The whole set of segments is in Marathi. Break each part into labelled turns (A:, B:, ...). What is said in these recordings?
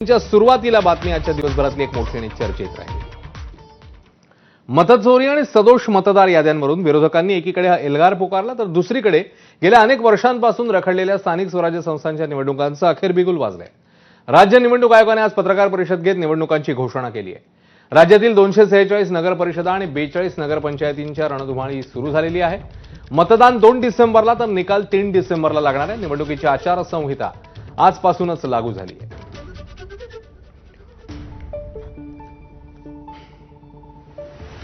A: च्या सुरुवातीला बातमी आजच्या दिवसभरातली एक मोठी आणि चर्चेत राहिली. मतचोरी आणि सदोष मतदार याद्यांवरून विरोधकांनी एकीकडे हा एल्गार पुकारला तर दुसरीकडे गेल्या अनेक वर्षांपासून रखडलेल्या स्थानिक स्वराज्य संस्थांच्या निवडणुकांचं अखेर बिगुल वाजलंय. राज्य निवडणूक आयोगाने आज पत्रकार परिषद घेत निवडणुकांची घोषणा केली आहे. राज्यातील दोनशे सेहेचाळीस नगरपरिषदा आणि बेचाळीस नगरपंचायतींच्या रणधुमाळी सुरू झालेली आहे. मतदान दोन डिसेंबरला तर निकाल तीन डिसेंबरला लागणार आहे. निवडणुकीची आचारसंहिता आजपासूनच लागू झाली आहे.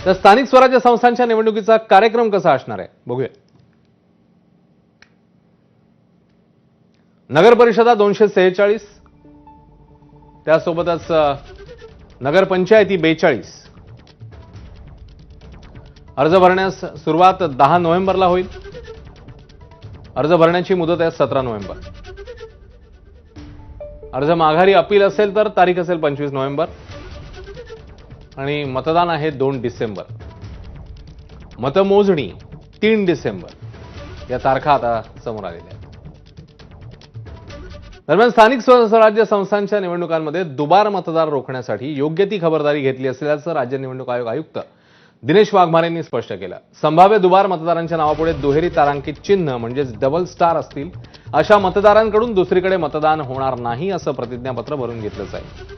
A: तर स्थानिक स्वराज्य संस्थांच्या निवडणुकीचा कार्यक्रम कसा असणार आहे? बघूया. नगर परिषदा दोनशे सेहेचाळीस. त्यासोबतच नगरपंचायती बेचाळीस. अर्ज भरण्यास सुरुवात दहा नोव्हेंबरला होईल. अर्ज भरण्याची मुदत आहे सतरा नोव्हेंबर. अर्ज माघारी अपील असेल तर तारीख असेल पंचवीस नोव्हेंबर. आणि मतदान आहे दोन डिसेंबर. मतमोजणी तीन डिसेंबर. या तारखा आता समोर आलेल्या आहेत. दरम्यान स्थानिक स्वराज्य संस्थांच्या निवडणुकांमध्ये दुबार मतदार रोखण्यासाठी योग्य ती खबरदारी घेतली असल्याचं राज्य निवडणूक आयोग आयुक्त दिनेश वाघमारेंनी स्पष्ट केलं. संभाव्य दुबार मतदारांच्या नावापुढे दुहेरी तारांकित चिन्ह म्हणजेच डबल स्टार असतील अशा मतदारांकडून दुसरीकडे मतदान होणार नाही असं प्रतिज्ञापत्र भरून घेतलं जाईल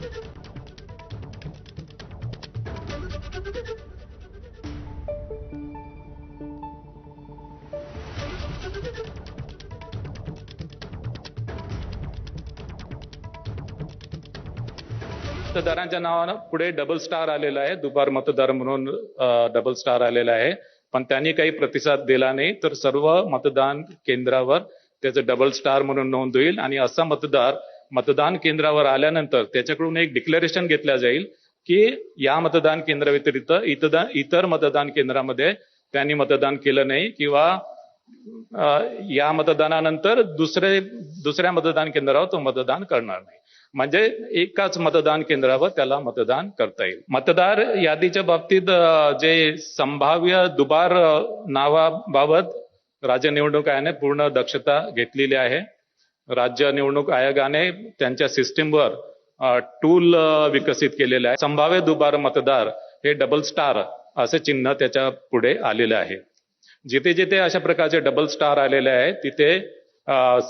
B: मतदारांच्या नावानं पुढे डबल स्टार आलेला आहे. दुबार मतदार म्हणून डबल स्टार आलेला आहे. पण त्यांनी काही प्रतिसाद दिला नाही. तर सर्व मतदान केंद्रावर त्याचं डबल स्टार म्हणून नोंद होईल. आणि असा मतदार मतदान केंद्रावर आल्यानंतर त्याच्याकडून एक डिक्लेरेशन घेतल्या जाईल की या मतदान केंद्राव्यतिरिक्त इतर इतर मतदान केंद्रामध्ये त्यांनी मतदान केलं नाही किंवा या मतदानानंतर दुसरे दुसऱ्या मतदान केंद्रावर तो मतदान करणार नाही. म्हणजे एकाच मतदान केंद्रावर त्याला मतदान करता येईल. मतदार यादीच्या बाबतीत जे संभाव्य दुबार नावाबाबत राज्य निवडणूक आयोगाने पूर्ण दक्षता घेतलेली आहे. राज्य निवडणूक आयोगाने त्यांच्या सिस्टीमवर टूल विकसित केलेले आहे. संभाव्य दुबार मतदार हे डबल स्टार असे चिन्ह त्याच्या पुढे आलेले आहे. जिथे जिथे अशा प्रकारचे डबल स्टार आलेले आहे तिथे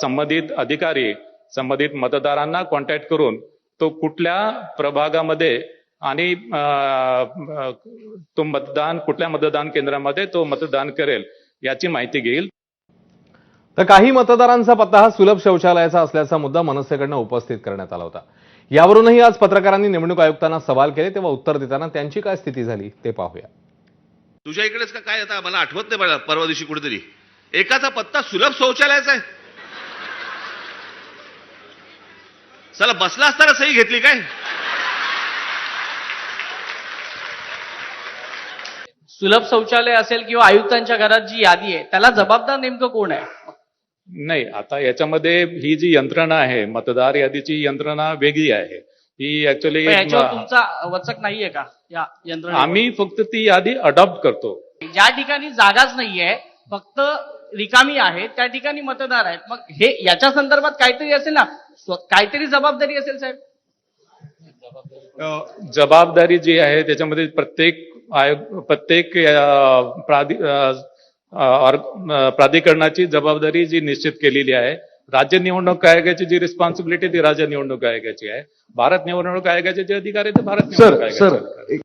B: संबंधित अधिकारी संबंधित मतदारांना कॉन्टॅक्ट करून तो कुठल्या प्रभागामध्ये आणि तो मतदान कुठल्या मतदान केंद्रामध्ये तो मतदान करेल याची माहिती घेईल.
A: तर काही मतदारांचा पत्ता हा सुलभ शौचालयाचा असल्याचा मुद्दा मनसेकडनं उपस्थित करण्यात आला होता. यावरूनही आज पत्रकारांनी निवडणूक आयुक्तांना सवाल केले तेव्हा उत्तर देताना त्यांची काय स्थिती झाली ते पाहूया.
C: तुझ्या इकडेच का काय आता? मला आठवत नाही बघा परवा दिवशी कुठेतरी. एकाचा पत्ता सुलभ शौचालयाचा आहे. चला बसला असताना सही घेतली काय?
D: सुलभ शौचालय असेल किंवा आयुक्तांच्या घरात जी यादी आहे त्याला जबाबदार नेमकं कोण आहे?
B: नाही आता याच्यामध्ये ही जी यंत्रणा आहे मतदार यादीची यंत्रणा वेगळी आहे. ही ऍक्च्युली
D: पण याच्यावर तुमचा वचक नाहीये का या यंत्रणा
B: आम्ही फक्त ती यादी अडॉप्ट करतो.
D: ज्या ठिकाणी जागाच नाहीये फक्त रिकामी आहे त्या ठिकाणी मतदार आहेत. मग हे याच्या संदर्भात काहीतरी असेल ना काहीतरी जबाबदारी असेल साहेब
B: जबाबदारी जी आहे त्याच्यामध्ये प्रत्येक आयोग प्रत्येक प्राधि प्राधिकरणाची जबाबदारी जी निश्चित केलेली आहे राज्य निवडणूक आयोगाची जी रिस्पॉन्सिबिलिटी ती राज्य निवडणूक आयोगाची आहे भारत निवडणूक आयोगाचे जे अधिकारी ते भारत निवडणूक आयोगाचे अधिकारी.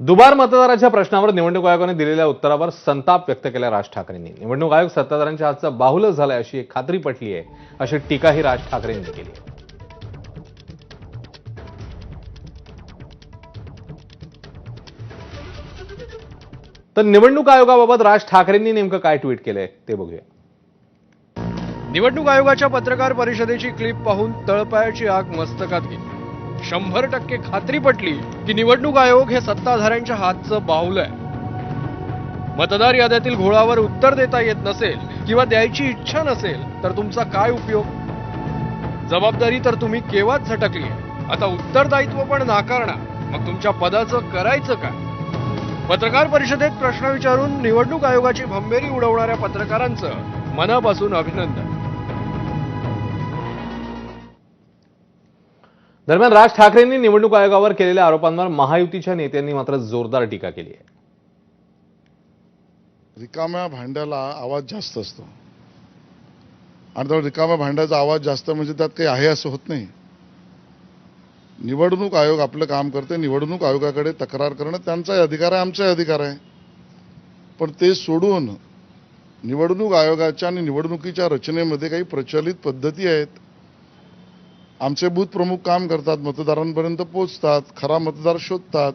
A: दुबार मतदाराच्या प्रश्नावर निवडणूक आयोगाने दिलेल्या उत्तरावर संताप व्यक्त केला राज ठाकरेंनी. निवडणूक आयोग सत्ताधाऱ्यांच्या हातचं बाहुलं झालंय अशी एक खात्री पटली आहे अशी टीकाही राज ठाकरेंनी केली. तर निवडणूक आयोगाबाबत राज ठाकरेंनी नेमकं काय ट्विट केलंय ते बघूया.
E: निवडणूक आयोगाच्या पत्रकार परिषदेची क्लिप पाहून तळपायाची आग मस्तकात गेली. शंभर टक्के खात्री पटली की निवडणूक आयोग हे सत्ताधाऱ्यांच्या हातचं बाहुलं आहे. मतदार याद्यातील घोळावर उत्तर देता येत नसेल किंवा द्यायची इच्छा नसेल तर तुमचा काय उपयोग? जबाबदारी तर तुम्ही केव्हाच झटकली? आता उत्तरदायित्व पण नाकारणार. मग तुमच्या पदाचं करायचं काय? पत्रकार परिषदेत प्रश्न विचारून निवडणूक आयोगाची भंबेरी उडवणाऱ्या पत्रकारांचं मनापासून अभिनंदन.
A: दरम्यान राज ठाकरेंनी निवडणूक आयोगावर केलेल्या आरोपांवर महायुतीच्या नेत्यांनी मात्र जोरदार टीका केली आहे.
F: रिकाम्या भांड्याला आवाज जास्त असतो. आणि त्यामुळे रिकाम्या भांड्याचा आवाज जास्त म्हणजे त्यात काही आहे असं होत नाही. निवडणूक आयोग आपलं काम करते निवडणूक आयोगाकडे तक्रार करणं त्यांचाही अधिकार आहे आमचाही अधिकार आहे. पण ते सोडून निवडणूक आयोगाच्या आणि निवडणुकीच्या रचनेमध्ये काही प्रचलित पद्धती आहेत. आमचे बूथ प्रमुख काम करतात मतदारांपर्यंत पोचतात खरा मतदार शोधतात.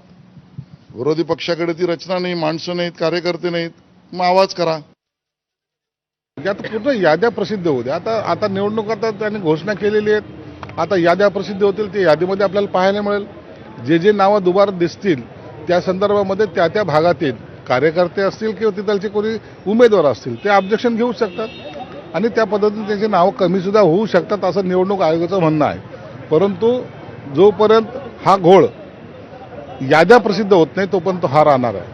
F: विरोधी पक्षाकडे ती रचना नाही माणसं नाहीत कार्यकर्ते नाहीत. मग आवाज करा.
G: यात पूर्ण याद्या प्रसिद्ध होत्या आता आता निवडणूक आता त्यांनी घोषणा केलेली आहेत. आता याद्या प्रसिद्ध होतील ते यादीमध्ये आपल्याला पाहायला मिळेल. जे जे नावं दुबार दिसतील त्या संदर्भामध्ये त्या त्या भागातील कार्यकर्ते असतील किंवा तिथलचे कोणी उमेदवार असतील ते ऑब्जेक्शन घेऊ शकतात. आणि त्या पद्धतीने त्यांची नावं कमीसुद्धा होऊ शकतात असं निवडणूक आयोगाचं म्हणणं आहे. परंतु जोपर्यंत हा घोळ याद्या प्रसिद्ध होत नाही तोपर्यंत हा राहणार आहे.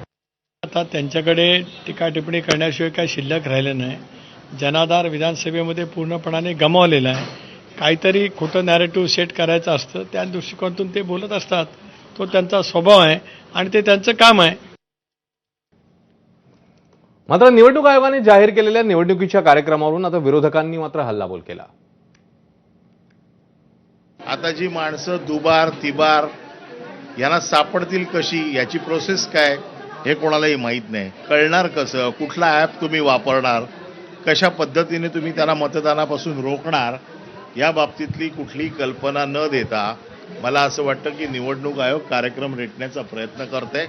H: आता त्यांच्याकडे टीका टिप्पणी करण्याशिवाय काही शिल्लक राहिलं नाही. जनाधार विधानसभेमध्ये पूर्णपणाने गमावलेला आहे. काहीतरी खोटं नॅरेटिव्ह सेट करायचं असतं त्या दृष्टिकोनातून ते बोलत असतात. तो त्यांचा स्वभाव आहे आणि ते त्यांचं काम आहे.
A: मात्र निवडणूक आयोगाने जाहीर केलेल्या निवडणुकीच्या कार्यक्रमावरून आता विरोधकांनी मात्र हल्लाबोल केला.
I: आता जी माणसं दुबार तिबार यांना सापडतील कशी याची प्रोसेस काय हे कोणालाही माहीत नाही. कळणार कसं कुठला ॲप तुम्ही वापरणार कशा पद्धतीने तुम्ही त्यांना मतदानापासून रोखणार या बाबतीतली कुठली कल्पना न देता मला असं वाटतं की निवडणूक आयोग कार्यक्रम रेटण्याचा प्रयत्न करते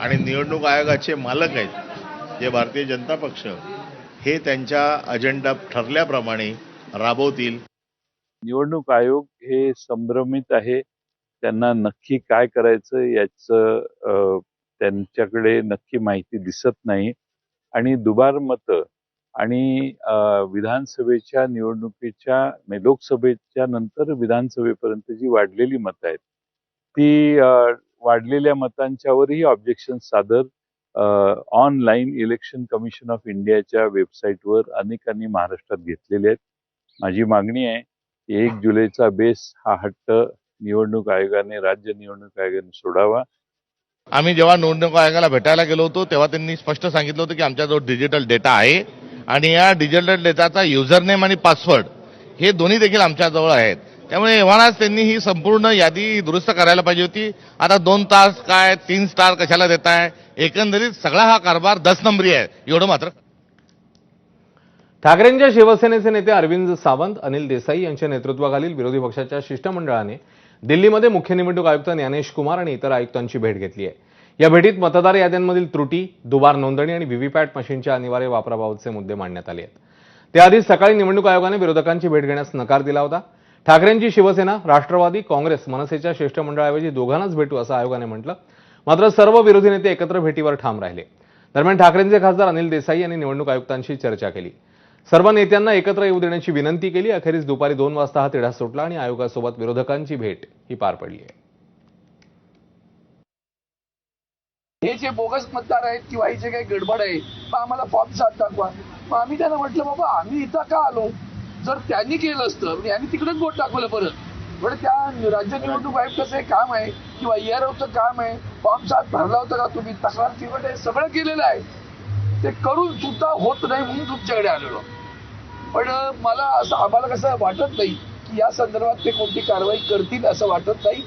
I: आणि निवडणूक आयोगाचे मालक आहेत. जे भारतीय जनता पक्ष हे त्यांच्या अजेंडा ठरल्याप्रमाणे राबवतील.
J: निवडणूक आयोग हे संभ्रमित आहे. त्यांना नक्की काय करायचं याचं त्यांच्याकडे नक्की माहिती दिसत नाही. आणि दुबार मतं आणि विधानसभेच्या निवडणुकीच्या म्हणजे लोकसभेच्या नंतर विधानसभेपर्यंत जी वाढलेली मतं आहेत ती वाढलेल्या मतांच्यावरही ऑब्जेक्शन सादर ऑनलाईन इलेक्शन कमिशन ऑफ इंडियाच्या वेबसाईटवर अनेकांनी महाराष्ट्रात घेतलेले आहेत. माझी मागणी आहे की एक जुलैचा बेस हा हट्ट निवडणूक आयोगाने राज्य निवडणूक आयोगाने सोडावा.
C: आम्ही जेव्हा निवडणूक आयोगाला भेटायला गेलो होतो तेव्हा त्यांनी स्पष्ट सांगितलं होतं की आमच्याजवळ डिजिटल डेटा आहे आणि या डिजिटल डेटाचा युजर नेम आणि पासवर्ड हे दोन्ही देखील आमच्याजवळ आहेत. त्यामुळे एव्हानाच त्यांनी ही संपूर्ण यादी दुरुस्त करायला पाहिजे होती. आता दोन तास काय तीन स्टार कशाला देताय? एकंदरीत सगळा हा कारभार दस नंबरी आहे. एवढं मात्र.
A: ठाकरेंच्या शिवसेनेचे नेते अरविंद सावंत अनिल देसाई यांच्या नेतृत्वाखालील विरोधी पक्षाच्या शिष्टमंडळाने दिल्लीमध्ये मुख्य निवडणूक आयुक्त ज्ञानेश कुमार आणि इतर आयुक्तांची भेट घेतली आहे. या भेटीत मतदार याद्यांमधील त्रुटी दुबार नोंदणी आणि व्हीव्हीपॅट मशीनच्या अनिवार्य वापराबाबतचे मुद्दे मांडण्यात आले आहेत. त्याआधी सकाळी निवडणूक आयोगाने विरोधकांची भेट घेण्यास नकार दिला होता. ठाकरेंची शिवसेना राष्ट्रवादी काँग्रेस मनसेच्या शिष्टमंडळाऐवजी दोघांनाच भेटू असं आयोगाने म्हटलं. मात्र सर्व विरोधी नेते एकत्र भेटीवर ठाम राहिले. दरम्यान ठाकरेंचे खासदार अनिल देसाई यांनी निवडणूक आयुक्तांशी चर्चा केली. सर्व नेत्यांना एकत्र येऊ देण्याची विनंती केली. अखेरीस दुपारी दोन वाजता हा तिढा सुटला आणि आयोगासोबत विरोधकांची भेट ही पार पडली आहे.
K: हे जे बोगस मतदार आहेत किंवा हे जे काही गडबड आहे मग आम्हाला फॉर्म सात दाखवा. मग आम्ही त्यांना म्हटलं बाबा आम्ही इथं का आलो? जर त्यांनी केलं असतं म्हणजे आम्ही तिकडेच बोट दाखवलं परत. बरं त्या राज्य निवडणूक आयुक्ताचं हे काम आहे किंवा ईआरओचं काम आहे. फॉर्म सात भरला होता का तुम्ही? तक्रार चिवट आहे सगळं केलेलं आहे. ते करून सुद्धा होत नाही म्हणून तुमच्याकडे आलेलो. पण मला असं आम्हाला कसं वाटत नाही की या संदर्भात ते कोणती कारवाई करतील असं वाटत नाही.